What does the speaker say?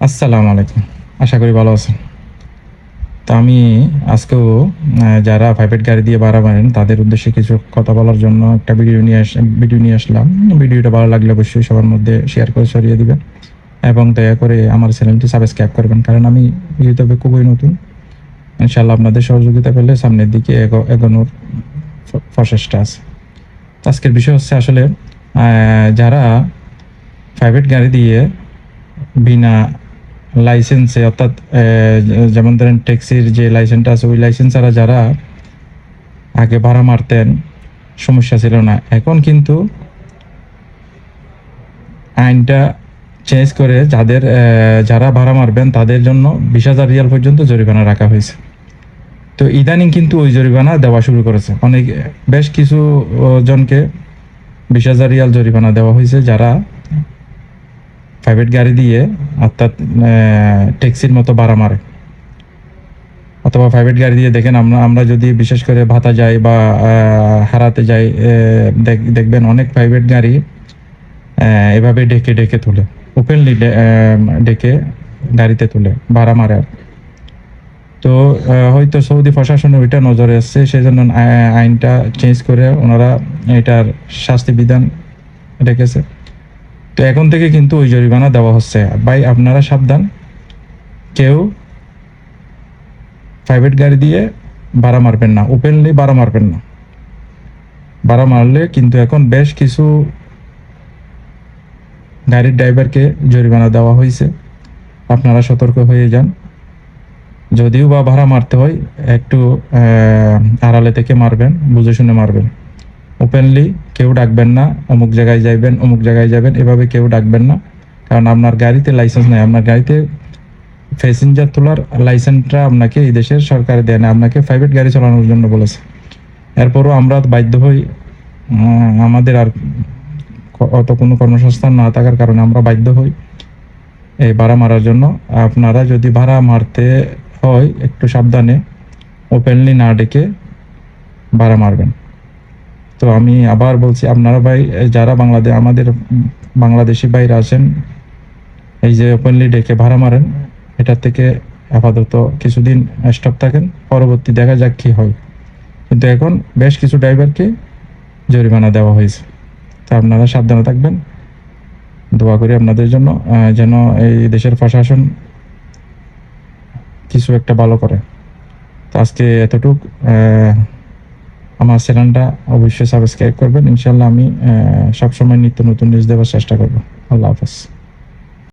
আসসালামু আলাইকুম। আশা করি ভালো আছেন। তো আমি আজকেও যারা প্রাইভেট গাড়ি দিয়ে ভাড়া মারেন, তাদের উদ্দেশ্যে কিছু কথা বলার জন্য একটা ভিডিও নিয়ে আস ভিডিও নিয়ে আসলাম। ভিডিওটা ভালো লাগলে অবশ্যই সবার মধ্যে শেয়ার করে ছড়িয়ে দিবেন এবং দয়া করে আমার চ্যানেলটি সাবস্ক্রাইব করবেন। কারণ আমি ইউটিউবে খুবই নতুন ইনশাল্লাহ আপনাদের সহযোগিতা পেলে সামনের দিকে এগো- এগোনোর প্রচেষ্টা আছে। আজকের বিষয় হচ্ছে আসলে যারা প্রাইভেট গাড়ি দিয়ে বিনা লাইসেন্সে, অর্থাৎ যেমন ধরেন ট্যাক্সির যে লাইসেন্সটা আছে, ওই লাইসেন্স ছাড়া যারা আগে ভাড়া মারতেন, সমস্যা ছিল না। এখন কিন্তু আইনটা চেঞ্জ করে যাদের যারা ভাড়া মারবেন, তাদের জন্য বিশ হাজার রিয়াল পর্যন্ত জরিমানা রাখা হয়েছে। তো ইদানিং কিন্তু ওই জরিমানা দেওয়া শুরু করেছে। অনেক, বেশ কিছু জনকে বিশ হাজার রিয়াল জরিমানা দেওয়া হয়েছে যারা প্রাইভেট গাড়ি দিয়ে অর্থাৎ ট্যাক্সির মতো ভাড়া মারে। অথবা প্রাইভেট গাড়ি দিয়ে দেখেন আমরা আমরা যদি বিশেষ করে ভাতা যাই বা হারাতে যাই দেখবেন অনেক প্রাইভেট গাড়ি এভাবে ডেকে ডেকে তুলে। ওপেনলি ডেকে গাড়িতে তোলে ভাড়া মারে। তো হয়তো সৌদি প্রশাসনের ওইটা নজরে আসছে সেই জন্য আইনটা চেঞ্জ করে ওনারা এটার শাস্তি বিধান রেখেছে। তো এখন থেকে কিন্তু ওই জরিমানা দেওয়া হচ্ছে। ভাই, আপনারা সাবধান। কেউ প্রাইভেট গাড়ি দিয়ে ভাড়া মারবেন না। ওপেনলি ভাড়া মারবেন না। ভাড়া মারলে কিন্তু এখন বেশ কিছু গাড়ির ড্রাইভারকে জরিমানা দেওয়া হয়েছে। আপনারা সতর্ক হয়ে যান। যদিও বা ভাড়া মারতে হয়, একটু আড়ালে থেকে মারবেন, বুঝে শুনে মারবেন। ওপেনলি কেউ ডাকবেন না, অমুক জায়গায় যাইবেন, অমুক জায়গায় যাবেন, এভাবে কেউ ডাকবেন না। কারণ আপনার গাড়িতে লাইসেন্স নেই, আপনার গাড়িতে প্যাসেঞ্জার তোলার লাইসেন্সটা আপনাকে এই দেশের সরকার দেয় না, আপনাকে প্রাইভেট গাড়ি চালানোর জন্য বলেছে। এরপরও আমরা বাধ্য হই আমাদের আর অত কোনো কর্মসংস্থান না থাকার কারণে আমরা বাধ্য হই এই ভাড়া মারার জন্য। আপনারা যদি ভাড়া মারতে হয়, একটু সাবধানে ওপেনলি না ডেকে ভাড়া মারবেন। তো আমি আবার বলছি, আপনারা ভাই যারা বাংলাদেশ আমাদের বাংলাদেশি বাইরে আছেন, এই যে ওপেনলি ডেকে ভাড়া মারেন এটা থেকে আপাতত কিছুদিন স্টপ থাকেন, পরবর্তী দেখা যাক কি হয়। কিন্তু এখন বেশ কিছু ড্রাইভারকে জরিমানা দেওয়া হয়েছে। তো আপনারা সাবধানে থাকবেন। দোয়া করি আপনাদের জন্য যেন এই দেশের প্রশাসন কিছু একটা ভালো করে। তো আজকে এতটুক আমার চ্যানেলটা অবশ্যই সাবস্ক্রাইব করবেন। ইনশাল্লাহ আমি সবসময় নিত্য নতুন নিউজ দেওয়ার চেষ্টা করব। আল্লাহ হাফেজ।